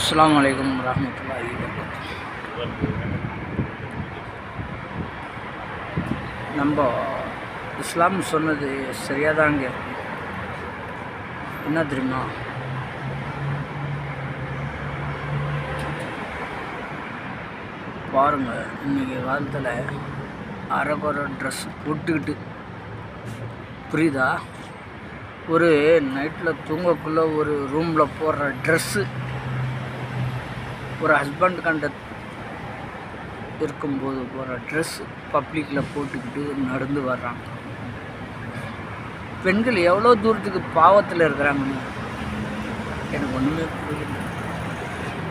அஸ்லாம் வலைக்கம் வரமத்துல்லாஹி நம்ம இஸ்லாம் சொன்னது சரியாக தாங்க என்ன தெரியுமா? பாருங்கள் இன்றைக்கி காலத்தில் அரைக்குறை ட்ரெஸ் போட்டுக்கிட்டு புரியுதா? ஒரு நைட்டில் தூங்கக்குள்ளே ஒரு ரூமில் போடுற ட்ரெஸ்ஸு ஒரு ஹஸ்பண்ட் கண்ட இருக்கும்போது போகிற ட்ரெஸ் பப்ளிக்கில் போட்டுக்கிட்டு நடந்து வர்றாங்க. பெண்கள் எவ்வளோ தூரத்துக்கு பாவத்தில் இருக்கிறாங்கன்னு எனக்கு ஒன்றுமே புரியல.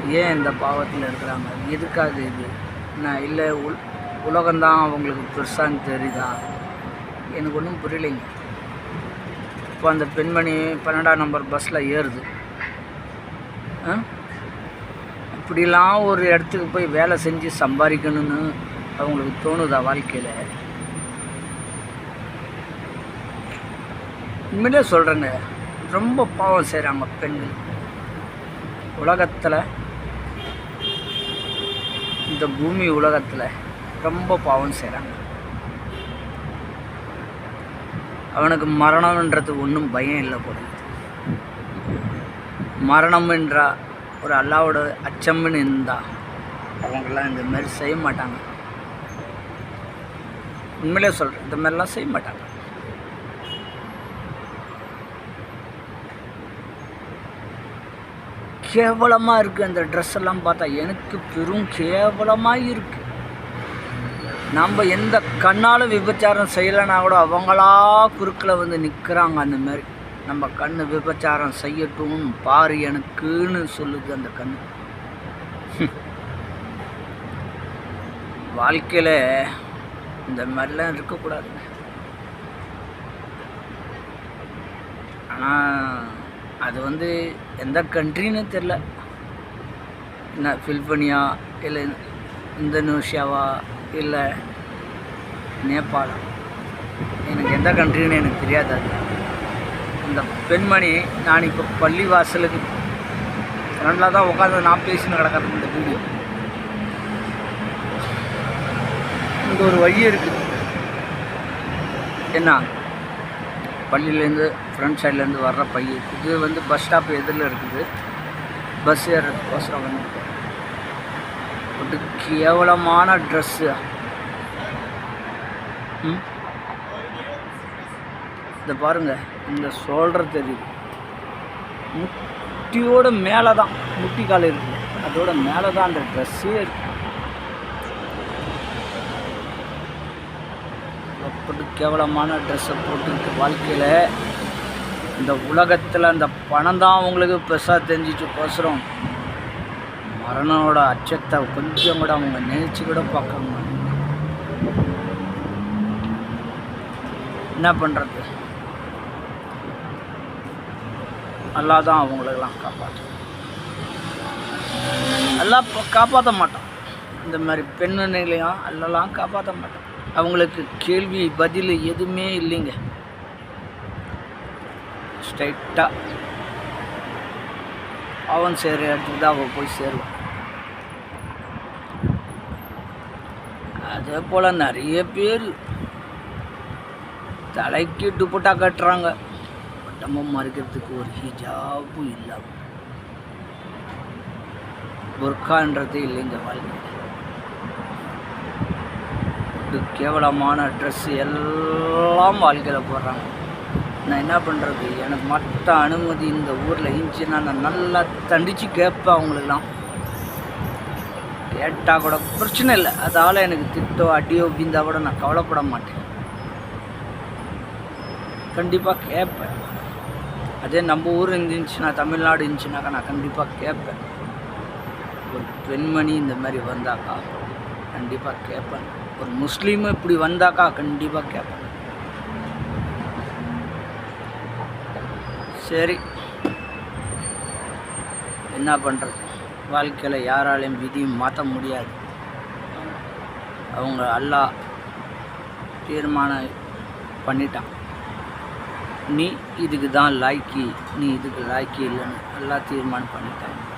ஏன் இந்த பாவத்தில் இருக்கிறாங்க? எதுக்காக இது? நான் இல்லை உல் உலகம்தான் அவங்களுக்கு பெருசான்னு தெரியுதா? எனக்கு ஒன்றும் புரியலைங்க. இப்போ அந்த பெண்மணி பன்னெண்டாம் நம்பர் பஸ்ஸில் ஏறுது. ஆ? இப்படிலாம் ஒரு இடத்துக்கு போய் வேலை செஞ்சு சம்பாதிக்கணும்னு அவங்களுக்கு தோணுதா வாழ்க்கையில்? உண்மையிலே சொல்கிறேங்க ரொம்ப பாவம் செய்கிறாங்க பெண்கள். உலகத்தில் இந்த பூமி உலகத்தில் ரொம்ப பாவம் செய்கிறாங்க அவனுக்கு மரணம்ன்றது ஒன்றும் பயம் இல்லை போல மரணம் என்றால் ஒரு அல்லாவோட அச்சம்னு இருந்தா அவங்களாம் இந்த மாதிரி செய்ய மாட்டாங்க. உண்மையிலே சொல்கிறேன் இந்த மாதிரிலாம் செய்ய மாட்டாங்க. கேவலமாக இருக்குது அந்த ட்ரெஸ் எல்லாம் பார்த்தா எனக்கு பெரும் கேவலமாக இருக்குது நம்ம எந்த கண்ணாலும் விபச்சாரம் செய்யலைன்னா கூட அவங்களா குறுக்கில் வந்து நிற்கிறாங்க அந்த மாதிரி. நம்ம கண்ணு விபச்சாரம் செய்யட்டும் பாரு எனக்குன்னு சொல்லுது அந்த கண்ணு. வாழ்க்கையில் இந்த மாதிரிலாம் இருக்கக்கூடாதுங்க ஆனால் அது வந்து எந்த கண்ட்ரின்னு தெரில என்ன ஃபில்பனியா இல்லை இந்தோனேஷியாவா இல்லை நேபாளம் எனக்கு எந்த கண்ட்ரின்னு எனக்கு தெரியாது அது. இந்த பெண்மணி நான் இப்போ பள்ளி வாசலுக்கு ஃப்ரெண்டில் தான் உட்காந்து நான் பேசின்னு கிடக்கிறது இந்த வீடியோ. இங்கே ஒரு வழி இருக்குது என்ன? பள்ளியிலேருந்து ஃப்ரண்ட் சைட்லேருந்து வர்ற பையன். இது வந்து பஸ் ஸ்டாப் எதிரில் இருக்குது. பஸ் ஏறதுக்கோசரம் வந்து ஒரு கேவலமான ட்ரெஸ்ஸு இதை பாருங்கள் இந்த ஷோல்டர் தெரியுது. முட்டியோட மேலே தான் முட்டி கால் இருக்குது அதோட மேலே தான் அந்த ட்ரெஸ்ஸே இருக்கு. அப்படி கேவலமான ட்ரெஸ்ஸை போட்டுருக்கு வாழ்க்கையில் இந்த உலகத்தில் அந்த பணம் தான் அவங்களுக்கு பெருசாக தெரிஞ்சிச்சு கோசரம் மரணனோட அச்சத்தை கொஞ்சம் கூட அவங்க நினைச்சு கூட பார்க்க என்ன பண்ணுறது நல்லா தான் அவங்களெல்லாம் காப்பாற்றும். எல்லாம் காப்பாற்ற மாட்டான். இந்த மாதிரி பெண்ணுங்களையும் அல்லலாம் காப்பாற்ற மாட்டான். அவங்களுக்கு கேள்வி பதில் எதுவுமே இல்லைங்க. ஸ்ட்ரைட்டாக அவன் சேர இடத்துக்கு தான் அவள் போய் சேருவான். அதே போல் நிறைய பேர் தலைக்கு துப்பட்டா கட்டுறாங்க. நம்ம மறைக்கிறதுக்கு ஒரு ஹிஜாபும் இல்லாம புர்கான்றது இல்லைங்க வாழ்க்கை. இது கேவலமான ட்ரெஸ்ஸு எல்லாம் வாழ்க்கையில் போடுறாங்க. நான் என்ன பண்ணுறது எனக்கு மற்ற அனுமதி இந்த ஊரில் இருந்துச்சுன்னா நான் நல்லா தண்டித்து கேட்பேன் அவங்களுக்கெல்லாம் கேட்டால் கூட பிரச்சனை இல்லை. அதால் எனக்கு திட்டோ அடியோ பிந்தா கூட நான் கவலைப்பட மாட்டேன். கண்டிப்பாக கேட்பேன். அதே நம்ம ஊர் இருந்துச்சுன்னா தமிழ்நாடு இருந்துச்சுனாக்கா நான் கண்டிப்பாக கேட்பேன். ஒரு பெண்மணி இந்த மாதிரி வந்தாக்கா கண்டிப்பாக கேட்பேன். ஒரு முஸ்லீம் இப்படி வந்தாக்கா கண்டிப்பாக கேட்பேன். சரி. என்ன பண்ணுறது வாழ்க்கையில் யாராலையும் விதியும் மாற்ற முடியாது. அவங்க அல்லாஹ் தீர்மானம் பண்ணிட்டான். நீ இதுக்கு தான் லாய்க்கி நீ இதுக்கு லாய்க்கி இல்லைன்னு எல்லாம் தீர்மானம் பண்ணிட்டாங்க.